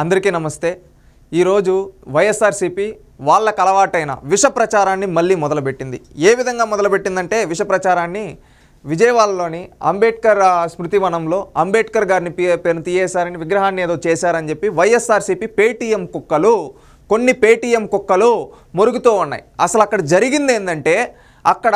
అందరికీ నమస్తే. ఈరోజు వైఎస్ఆర్సీపీ వాళ్ళకు అలవాటైన విష ప్రచారాన్ని మళ్ళీ మొదలుపెట్టింది. ఏ విధంగా మొదలుపెట్టిందంటే విష ప్రచారాన్ని విజయవాడలోని అంబేద్కర్ స్మృతివనంలో అంబేద్కర్ గారిని పేరును తీయేశారని విగ్రహాన్ని ఏదో చేశారని చెప్పి వైఎస్ఆర్సీపీ పేటీఎం కుక్కలు కొన్ని పేటీఎం కుక్కలు మురుగుతూ ఉన్నాయి. అసలు అక్కడ జరిగింది ఏంటంటే అక్కడ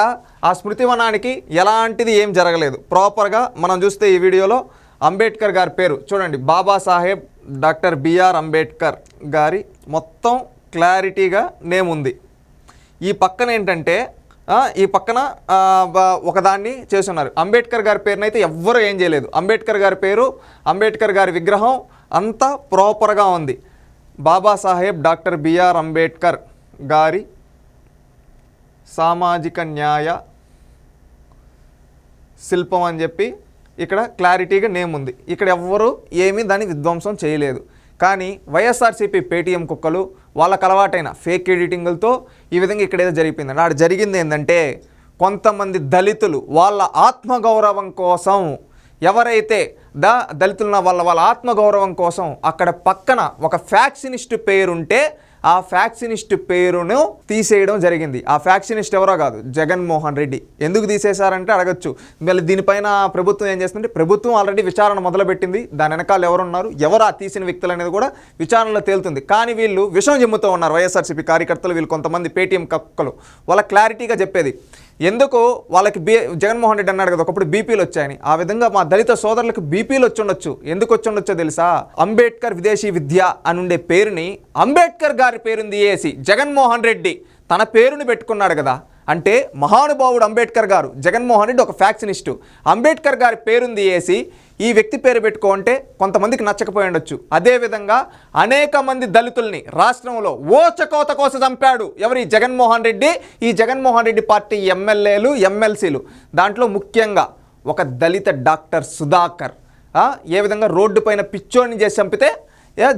ఆ స్మృతివనానికి ఎలాంటిది ఏం జరగలేదు. ప్రాపర్గా మనం చూస్తే ఈ వీడియోలో అంబేద్కర్ గారి పేరు చూడండి. బాబాసాహెబ్ డాక్టర్ బిఆర్ అంబేద్కర్ గారి మొత్తం క్లారిటీగా నేమ్ ఉంది. ఈ పక్కన ఏంటంటే ఈ పక్కన ఒకదాన్ని చేస్తున్నారు. అంబేద్కర్ గారి పేరునైతే ఎవ్వరూ ఏం చేయలేదు. అంబేద్కర్ గారి పేరు అంబేద్కర్ గారి విగ్రహం అంతా ప్రాపర్గా ఉంది. బాబాసాహెబ్ డాక్టర్ బిఆర్ అంబేద్కర్ గారి సామాజిక న్యాయ శిల్పం అని చెప్పి ఇక్కడ క్లారిటీగా నేమ్ ఉంది. ఇక్కడ ఎవ్వరూ ఏమీ దాన్ని విధ్వంసం చేయలేదు. కానీ వైఎస్ఆర్సీపీ పేటీఎం కుక్కలు వాళ్ళకు అలవాటైన ఫేక్ ఎడిటింగ్లతో ఈ విధంగా ఇక్కడ ఏదో జరిగిపోయింది. నాడు జరిగింది ఏంటంటే కొంతమంది దళితులు వాళ్ళ ఆత్మగౌరవం కోసం ఎవరైతే ద దళితులున్న వాళ్ళ వాళ్ళ ఆత్మగౌరవం కోసం అక్కడ పక్కన ఒక ఫ్యాక్సినిస్ట్ పేరుంటే ఆ ఫ్యాక్సినిస్ట్ పేరును తీసేయడం జరిగింది. ఆ ఫ్యాక్సినిస్ట్ ఎవరో కాదు జగన్మోహన్ రెడ్డి. ఎందుకు తీసేశారంటే అడగచ్చు. మళ్ళీ దీనిపైన ప్రభుత్వం ఏం చేస్తుందంటే ప్రభుత్వం ఆల్రెడీ విచారణ మొదలుపెట్టింది. దాని వెనకాల ఎవరున్నారు ఎవరు ఆ తీసిన వ్యక్తులు అనేది కూడా విచారణలో తేలుతుంది. కానీ వీళ్ళు విషం చెమ్ముతూ ఉన్నారు వైఎస్ఆర్సీపీ కార్యకర్తలు వీళ్ళు కొంతమంది పేటీఎం కక్కలు వాళ్ళ క్లారిటీగా చెప్పేది ఎందుకు వాళ్ళకి బీ జగన్మోహన్ రెడ్డి అన్నాడు కదా ఒకప్పుడు బీపీలు వచ్చాయని. ఆ విధంగా మా దళిత సోదరులకు బీపీలు వచ్చుండొచ్చు ఎందుకు వచ్చుండొచ్చో తెలుసా? అంబేద్కర్ విదేశీ విద్య అని ఉండే పేరుని అంబేద్కర్ గారి పేరుంది ఏసి జగన్మోహన్ రెడ్డి. తన పేరుని పెట్టుకున్నాడు కదా. అంటే మహానుభావుడు అంబేద్కర్ గారు జగన్మోహన్ రెడ్డి ఒక ఫ్యాక్షనిస్టు. అంబేద్కర్ గారి పేరుంది ఏసి ఈ వ్యక్తి పేరు పెట్టుకో అంటే కొంతమందికి నచ్చకపోయి ఉండొచ్చు. అదేవిధంగా అనేక మంది దళితుల్ని రాష్ట్రంలో ఓచకోత కోసం చంపాడు ఎవరి? జగన్మోహన్ రెడ్డి. ఈ జగన్మోహన్ రెడ్డి పార్టీ ఎమ్మెల్యేలు ఎమ్మెల్సీలు. దాంట్లో ముఖ్యంగా ఒక దళిత డాక్టర్ సుధాకర్. ఏ విధంగా రోడ్డు పైన పిచ్చోని చేసి చంపితే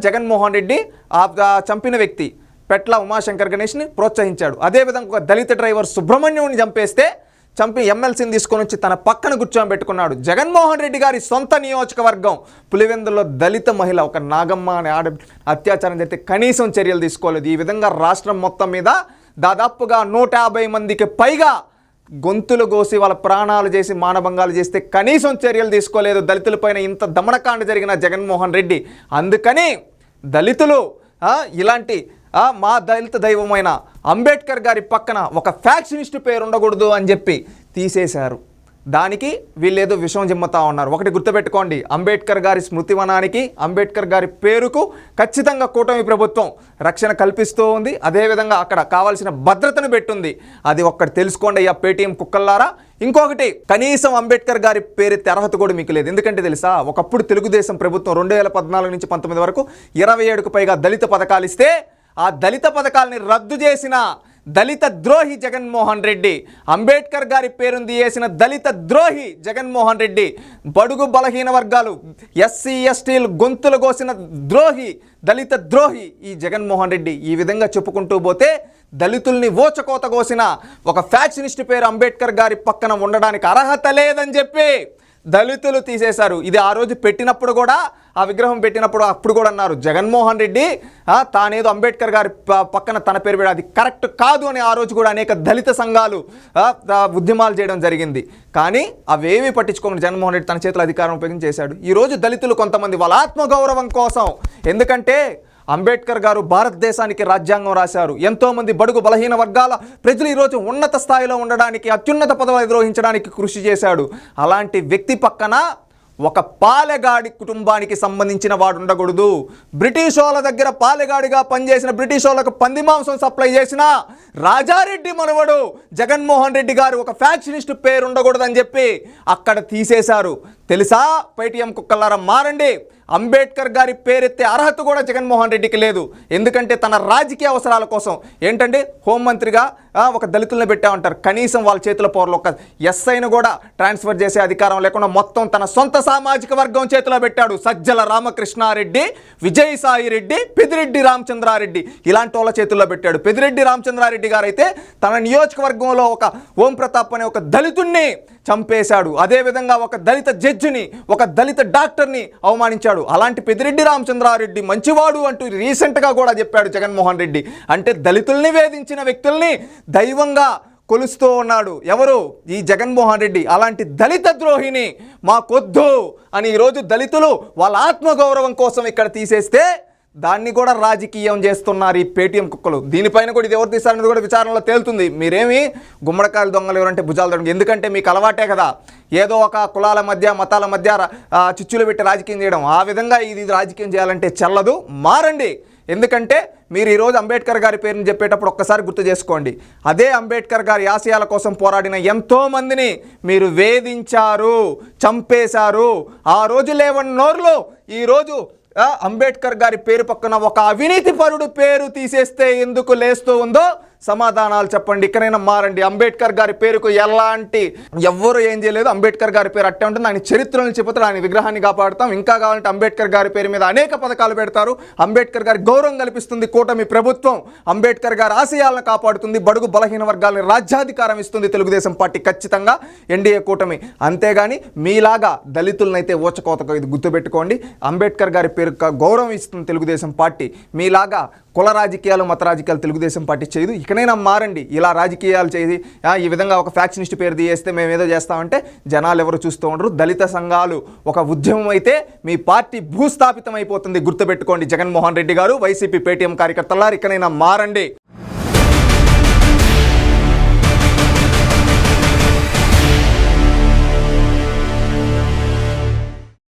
జగన్మోహన్ రెడ్డి ఆ చంపిన వ్యక్తి పెట్ల ఉమాశంకర్ గణేష్ని ప్రోత్సహించాడు. అదేవిధంగా ఒక దళిత డ్రైవర్ సుబ్రహ్మణ్యుని చంపేస్తే చంపి ఎమ్మెల్సీని తీసుకొని వచ్చి తన పక్కన కూర్చోబెట్టుకున్నాడు జగన్మోహన్ రెడ్డి గారి సొంత నియోజకవర్గం. పులివెందులో దళిత మహిళ ఒక నాగమ్మ అనే ఆడ అత్యాచారం జరిగితే కనీసం చర్యలు తీసుకోలేదు. ఈ విధంగా రాష్ట్రం మొత్తం మీద దాదాపుగా నూట యాభై మందికి పైగా గొంతులు కోసి వాళ్ళ ప్రాణాలు చేసి మానభంగాలు చేస్తే కనీసం చర్యలు తీసుకోలేదు. దళితులపైన ఇంత దమనకాండ జరిగిన జగన్మోహన్ రెడ్డి. అందుకని దళితులు ఇలాంటి మా దళిత దైవమైన అంబేద్కర్ గారి పక్కన ఒక ఫ్యాక్షనిస్ట్ పేరు ఉండకూడదు అని చెప్పి తీసేశారు. దానికి వీళ్ళేదో విషం జిమ్మతా ఉన్నారు. ఒకటి గుర్తుపెట్టుకోండి. అంబేద్కర్ గారి స్మృతివనానికి అంబేద్కర్ గారి పేరుకు ఖచ్చితంగా కూటమి ప్రభుత్వం రక్షణ కల్పిస్తూ ఉంది. అదేవిధంగా అక్కడ కావాల్సిన భద్రతను పెట్టుంది. అది ఒక్కటి తెలుసుకోండి అయ్యా పేటీఎం కుక్కల్లారా. ఇంకొకటి కనీసం అంబేద్కర్ గారి పేరు అర్హత కూడా మీకు లేదు. ఎందుకంటే తెలుసా ఒకప్పుడు తెలుగుదేశం ప్రభుత్వం రెండు వేల పద్నాలుగు నుంచి పంతొమ్మిది వరకు ఇరవై ఏడుకు పైగా దళిత పథకాలు ఇస్తే ఆ దళిత పథకాలని రద్దు చేసిన దళిత ద్రోహి జగన్మోహన్ రెడ్డి. అంబేద్కర్ గారి పేరుంది వేసిన దళిత ద్రోహి జగన్మోహన్ రెడ్డి. బడుగు బలహీన వర్గాలు ఎస్సీ ఎస్టీలు గొంతులు కోసిన ద్రోహి దళిత ద్రోహి ఈ జగన్మోహన్ రెడ్డి. ఈ విధంగా చెప్పుకుంటూ పోతే దళితుల్ని ఓచకోత కోసిన ఒక ఫ్యాక్షనిస్ట్ పేరు అంబేద్కర్ గారి పక్కన ఉండడానికి అర్హత లేదని చెప్పి దళితులు తీసేశారు. ఇది ఆ రోజు పెట్టినప్పుడు కూడా ఆ విగ్రహం పెట్టినప్పుడు అప్పుడు కూడా అన్నారు. జగన్మోహన్ రెడ్డి తానేదో అంబేద్కర్ గారి పక్కన తన పేరు పెడ అది కరెక్ట్ కాదు అని ఆ రోజు కూడా అనేక దళిత సంఘాలు ఉద్యమాలు చేయడం జరిగింది. కానీ అవేవి పట్టించుకోకుండా జగన్మోహన్ రెడ్డి తన చేతిలో అధికారం ఉపయోగించి చేశాడు ఈరోజు దళితులు కొంతమంది వాళ్ళ ఆత్మగౌరవం కోసం. ఎందుకంటే అంబేద్కర్ గారు భారతదేశానికి రాజ్యాంగం రాశారు. ఎంతోమంది బడుగు బలహీన వర్గాల ప్రజలు ఈరోజు ఉన్నత స్థాయిలో ఉండడానికి అత్యున్నత పదవులు అధిరోహించడానికి కృషి చేశాడు. అలాంటి వ్యక్తి పక్కన ఒక పాలెగాడి కుటుంబానికి సంబంధించిన వాడు ఉండకూడదు. బ్రిటిష్ వాళ్ళ దగ్గర పాలెగాడిగా పనిచేసిన బ్రిటిష్ వాళ్ళకు పంది మాంసం సప్లై చేసిన రాజారెడ్డి మనవడు జగన్మోహన్ రెడ్డి గారు ఒక ఫ్యాక్షనిస్ట్ పేరు ఉండకూడదని చెప్పి అక్కడ తీసేశారు. తెలుసా? పేటీఎం కుక్కలారా మారండి. అంబేద్కర్ గారి పేరెత్తే అర్హత కూడా జగన్మోహన్ రెడ్డికి లేదు. ఎందుకంటే తన రాజకీయ అవసరాల కోసం ఏంటంటే హోంమంత్రిగా ఒక దళితులను పెట్టామంటారు కనీసం వాళ్ళ చేతుల పౌరులు ఒక ఎస్ఐను కూడా ట్రాన్స్ఫర్ చేసే అధికారం లేకుండా మొత్తం తన సొంత సామాజిక వర్గం చేతిలో పెట్టాడు. సజ్జల రామకృష్ణారెడ్డి విజయసాయి రెడ్డి పెదిరెడ్డి రామచంద్రారెడ్డి ఇలాంటి వాళ్ళ చేతుల్లో పెట్టాడు. పెదిరెడ్డి రామచంద్రారెడ్డి గారు అయితే తన నియోజకవర్గంలో ఒక ఓం ప్రతాప్ అనే ఒక దళితుణ్ణి చంపేశాడు. అదేవిధంగా ఒక దళిత జడ్జిని ఒక దళిత డాక్టర్ని అవమానించాడు. ఇచ్చాడు అలాంటి పెద్దిరెడ్డి రామచంద్రారెడ్డి మంచివాడు అంటూ రీసెంట్గా కూడా చెప్పాడు జగన్మోహన్ రెడ్డి. అంటే దళితుల్ని వేధించిన వ్యక్తుల్ని దైవంగా కొలుస్తూ ఉన్నాడు. ఎవరు? ఈ జగన్మోహన్ రెడ్డి. అలాంటి దళిత ద్రోహిని మాకొద్దు అని ఈరోజు దళితులు వాళ్ళ ఆత్మగౌరవం కోసం ఇక్కడ తీసేస్తే దాన్ని కూడా రాజకీయం చేస్తున్నారు ఈ పేటీఎం కుక్కలు. దీనిపైన కూడా ఇది ఎవరు తీస్తారనేది కూడా విచారణలో తేలుతుంది. మీరేమి గుమ్మడికాయలు దొంగలు ఎవరంటే భుజాలు దొంగ ఎందుకంటే మీకు అలవాటే కదా. ఏదో ఒక కులాల మధ్య మతాల మధ్య చిచ్చులు పెట్టి రాజకీయం చేయడం. ఆ విధంగా ఇది రాజకీయం చేయాలంటే చెల్లదు. మారండి. ఎందుకంటే మీరు ఈరోజు అంబేద్కర్ గారి పేరుని చెప్పేటప్పుడు ఒక్కసారి గుర్తు చేసుకోండి. అదే అంబేద్కర్ గారి ఆశయాల కోసం పోరాడిన ఎంతోమందిని మీరు వేధించారు చంపేశారు. ఆ రోజు లేవని నోర్లు. ఈరోజు అంబేద్కర్ గారి పేరు పక్కన ఒక అవినీతి పరుడు పేరు తీసేస్తే ఎందుకు లేస్తూ ఉందో సమాధానాలు చెప్పండి. ఇక్కడైనా మారండి. అంబేద్కర్ గారి పేరుకు ఎలాంటి ఎవ్వరు ఏం చేయలేదు. అంబేద్కర్ గారి పేరు అట్టే ఉంటుంది. ఆయన చరిత్రను చెబుతారు ఆయన విగ్రహాన్ని కాపాడుతాం. ఇంకా కావాలంటే అంబేద్కర్ గారి పేరు మీద అనేక పథకాలు పెడతారు. అంబేద్కర్ గారి గౌరవం కల్పిస్తుంది కూటమి ప్రభుత్వం. అంబేద్కర్ గారి ఆశయాలను కాపాడుతుంది. బడుగు బలహీన వర్గాలని రాజ్యాధికారం ఇస్తుంది తెలుగుదేశం పార్టీ ఖచ్చితంగా. ఎన్డీఏ కూటమి అంతేగాని మీలాగా దళితులనైతే ఓచకోతకు ఇది గుర్తుపెట్టుకోండి. అంబేద్కర్ గారి పేరు గౌరవం ఇస్తుంది తెలుగుదేశం పార్టీ. మీలాగా కుల రాజకీయాలు మత రాజకీయాలు తెలుగుదేశం పార్టీ చేయదు. ఇకనైనా మారండి. ఇలా రాజకీయాలు చేసి ఈ విధంగా ఒక ఫ్యాక్షనిస్ట్ పేరు తీయేస్తే మేము ఏదో చేస్తామంటే జనాలు ఎవరు చూస్తూ ఉండరు. దళిత సంఘాలు ఒక ఉద్యమం అయితే మీ పార్టీ భూస్థాపితం అయిపోతుంది గుర్తుపెట్టుకోండి జగన్మోహన్ రెడ్డి గారు వైసీపీ పేటీఎం కార్యకర్తలారు ఇకనైనా మారండి.